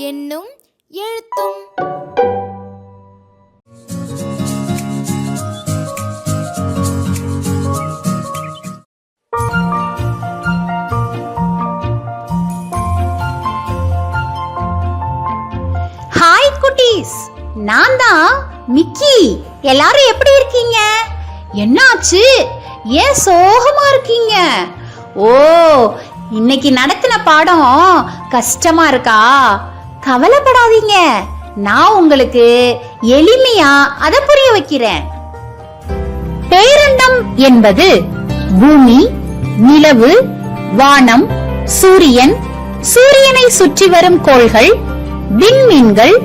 என்னும் எழுத்தும். குட்டீஸ் நான் தான் மிக்கி. எல்லாரும் எப்படி இருக்கீங்க? என்னாச்சு? ஏன் சோகமா இருக்கீங்க? ஓ இன்னைக்கு நடத்தின பாடம் கஷ்டமா இருக்கா? கவலைப்படாதீங்க. நான் உங்களுக்கு எளிமையா அதை புரிய வைக்கிறேன். பேரண்டம் என்பது பூமி நிலவு வானம் சூரியன் சூரியனை சுற்றி வரும் கோள்கள் விண்மீன்கள்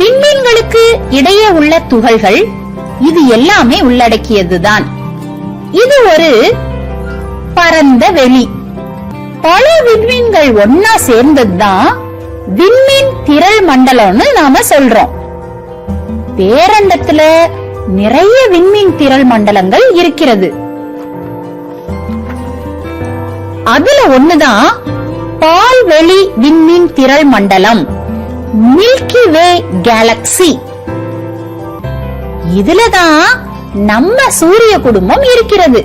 விண்மீன்களுக்கு இடையே உள்ள துகள்கள் இது எல்லாமே உள்ளடக்கியதுதான். இது ஒரு பரந்த வெளி. பல விண்மீன்கள் ஒன்னா சேர்ந்ததுதான் விண்மீன் திரள் மண்டலம்னு நாம சொல்றோம். பேரண்டத்துல நிறைய விண்மீன் திரள் மண்டலங்கள் இருக்கிறது. அதுல ஒண்ணுதான் பால்வெளி விண்மீன் திரள் மண்டலம். மில்கி வே கேலக்சி இதுலதான் நம்ம சூரிய குடும்பம் இருக்கிறது.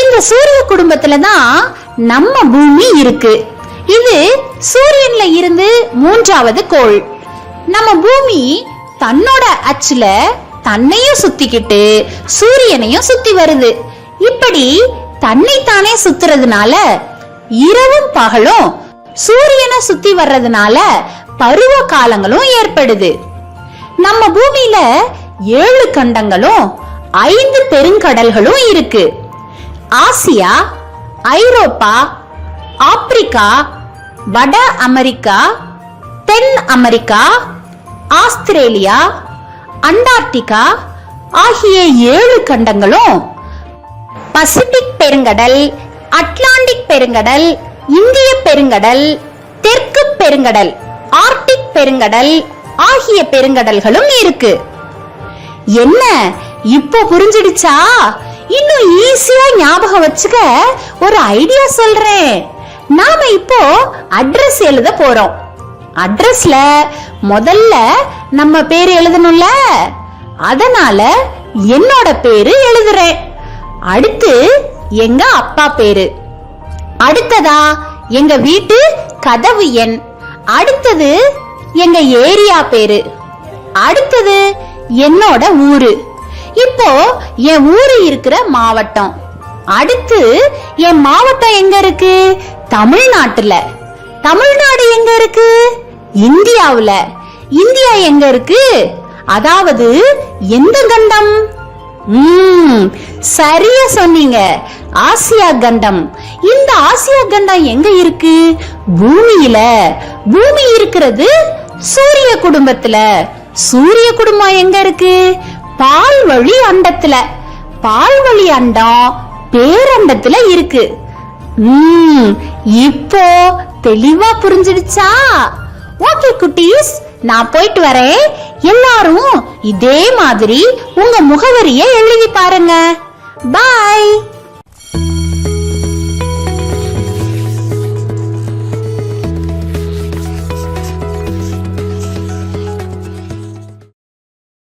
இந்த சூரிய குடும்பத்துல தான் நம்ம பூமி இருக்கு. இது சூரியன்ல இருந்து மூன்றாவது கோள். நம்ம பூமி தன்னோட அச்சுல தன்னையும் சுத்திக்கிட்டு சூரியனையும் சுத்தி வருது. இப்படி தன்னைத்தானே சுத்துறதுனால இரவும் பகலும் சூரியனை சுத்தி வர்றதுனால பருவ காலங்களும் ஏற்படுது. நம்ம பூமியில ஏழு கண்டங்களும் ஐந்து பெருங்கடல்களும் இருக்கு. ஆசியா ஐரோப்பா ஆப்பிரிக்கா வட அமெரிக்கா தென் அமெரிக்கா ஆஸ்திரேலியா அண்டார்டிகா ஆகிய ஏழு கண்டங்களும் பசிபிக் பெருங்கடல் அட்லாண்டிக் பெருங்கடல் இந்திய பெருங்கடல் தெற்கு பெருங்கடல் ஆர்டிக் பெருங்கடல் ஆகிய பெருங்கடல்களும் இருக்கு. என்ன? இப்போ புரிஞ்சிடுச்சா? இன்னும் ஈஸியா ஞாபகம் வச்சுக்க ஒரு ஐடியா சொல்றேன். நாம இப்போ அட்ரஸ் எழுத போறோம். அட்ரஸ்ல முதல்ல நம்ம பேர் எழுதணும்ல? அதனால என்னோட பேரு எழுதுறேன். அடுத்து எங்க அப்பா பேரு. அடுத்ததா எங்க வீட்டு கதவு எண். அடுத்தது எங்க ஏரியா பேரு. அடுத்தது என்னோட ஊரு. இப்போ என் ஊரு இருக்கிற மாவட்டம். அடுத்து என் மாவட்டம் எங்க இருக்கு? தமிழ்நாட்டுல. தமிழ்நாடு எங்க இருக்கு? இந்தியாவுல. இந்தியா எங்க இருக்கு? அதாவது எந்த கண்டம்? சரியா சொன்னீங்க. ஆசியா கண்டம். இந்த ஆசியா கண்டம் எங்க இருக்கு? பூமியில. பூமி இருக்கிறது சூரிய குடும்பத்துல. சூரிய குடும்பம் எங்க இருக்கு? பால்வழி அண்டத்துல. பால்வழி அண்டம் பேரண்டத்துல இருக்கு. ம், இப்போ தெளிவா புரிஞ்சிடுச்சா? ஓகே குட்டீஸ். நான் போயிட்டு வரேன். எல்லாரும் இதே மாதிரி உங்க முகவரியை எழுதி பாருங்க. பாய்